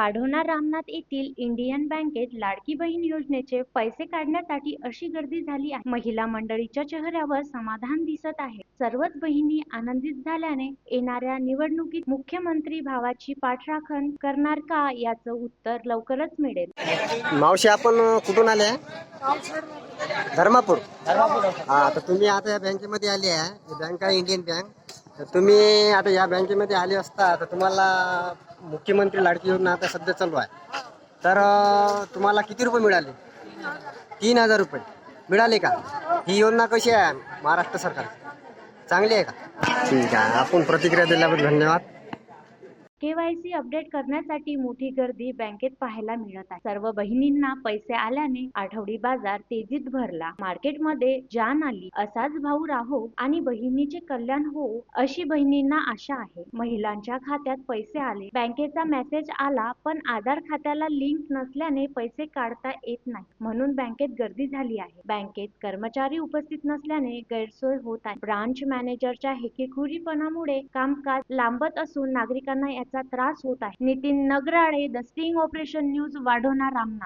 वाढोणा रामनाथ येथील इंडियन बँकेत लाडकी बहीण योजनेचे पैसे काढण्यासाठी अशी गर्दी झाली आहे. महिला मंडळीच्या चेहऱ्यावर समाधान दिसत आहे. सर्वच बहिणी आनंदित झाल्याने येणाऱ्या निवडणुकीत मुख्यमंत्री भावाची पाठराखण करणार का याचं उत्तर लवकरच मिळेल. मावशी आपण कुठून आले धर्मापूर. हा तर तुम्ही आता या बँकेमध्ये आले आहे. ही बँक आहे इंडियन बँक. तर तुम्ही आता या बँकेमध्ये आले असता तर तुम्हाला मुख्यमंत्री लाडकी योजना आता सध्या चालू आहे. तर अं, तुम्हाला किती रुपये मिळाले? तीन हजार रुपये. मिळाले का? ही योजना कशी आहे महाराष्ट्र सरकार चांगली आहे का? ठीक आहे. आपण प्रतिक्रिया दिल्याबद्दल धन्यवाद. केवायसी अपडेट करण्यासाठी मोठी गर्दी बँकेत पाहायला मिळत आहे. सर्व बहिणींना पैसे आल्याने आठवडी बाजार तेजीत भरला. मार्केटमध्ये जान आली. असाच भाऊ राहो आणि बहिणीचे कल्याण हो अशी बहिणींना आशा आहे. महिलांच्या खात्यात पैसे आले. बँकेचा मेसेज आला पण आधार खात्याला लिंक नसल्याने पैसे काढता येत नाही. म्हणून बँकेत गर्दी झाली आहे. बँकेत कर्मचारी उपस्थित नसल्याने गैरसोय होत आहे. ब्रांच मॅनेजरच्या हेकेखुरीपणामुळे कामकाज लांबत असून नागरिकांना याचा त्रास होत आहे. Nitin Nagarale the sting operation news वाढवणार रामनाथ